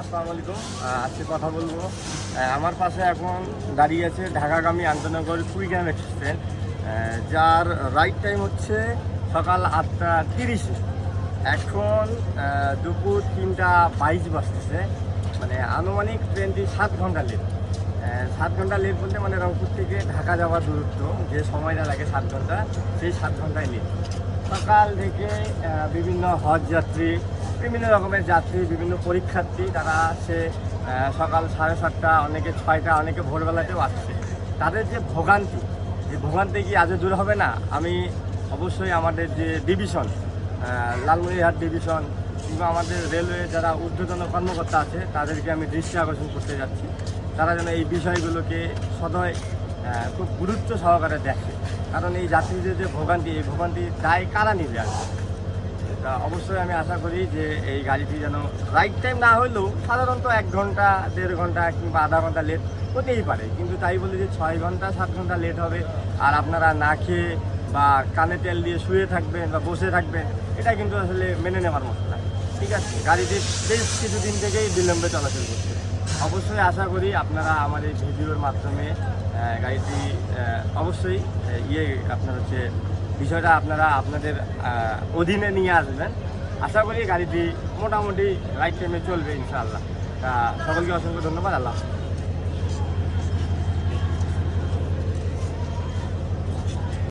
আসসালামু আজকে কথা বলব। আমার পাশে এখন দাঁড়িয়ে আছে ঢাকাগামী আন্তনগর কুইগ্রাম এক্সপ্রেস। যার রাইট টাইম হচ্ছে সকাল আটটা তিরিশে। এখন দুপুর তিনটা বাইশ বাজতেছে। মানে আনুমানিক ট্রেনটি সাত ঘণ্টা লেট সাত ঘণ্টা লেট বলতে মানে রংপুর থেকে ঢাকা যাওয়ার দূরত্ব। যে সময়টা লাগে সাত ঘণ্টা, সেই সাত ঘন্টায় লেট সকাল থেকে বিভিন্ন হজ যাত্রী বিভিন্ন রকমের যাত্রী বিভিন্ন পরীক্ষার্থী তারা আহ, সকাল সাড়ে সাতটা অনেকে ছয়টা অনেকে ভোরবেলাতেও আসছে তাদের যে ভোগান্তি যে ভোগান্তি কি আজও দূর হবে না? আমি অবশ্যই আমাদের যে ডিভিশন লালমনিরহাট ডিভিশন কিংবা আমাদের রেলওয়ে যারা ঊর্ধ্বতন কর্মকর্তা আছে তাদেরকে আমি দৃষ্টি আকর্ষণ করতে যাচ্ছি। তারা যেন এই বিষয়গুলোকে সদয় খুব গুরুত্ব সহকারে দেখে। কারণ এই যাত্রীদের যে ভোগান্তি এই ভোগান্তির দায় কারা নিবে আর তা অবশ্যই আমি আশা করি যে এই গাড়িটি যেন রাইট টাইম না হলেও সাধারণত এক ঘণ্টা, দেড় ঘণ্টা কিংবা আধা ঘণ্টা লেট হতেই পারে। কিন্তু তাই বলে যে ছয় ঘণ্টা, সাত ঘণ্টা লেট হবে আর আপনারা না খেয়ে বা কানে তেল দিয়ে শুয়ে থাকবেন বা বসে থাকবেন, এটা কিন্তু আসলে মেনে নেওয়ার মতো না। ঠিক আছে, গাড়িটি বেশ কিছুদিন থেকেই বিলম্বে চলাচল করছে। অবশ্যই আশা করি আপনারা আমার এই ভিডিওর মাধ্যমে গাড়িটি অবশ্যই ইয়ে আপনার হচ্ছে বিষয়টা আপনারা আপনাদের অধীনে নিয়ে আসবেন। আশা করি গাড়িটি মোটামুটি রাইট টাইমে চলবে ইনশাআল্লাহ। তা সকলকে অসংখ্য ধন্যবাদ। আল্লাহ।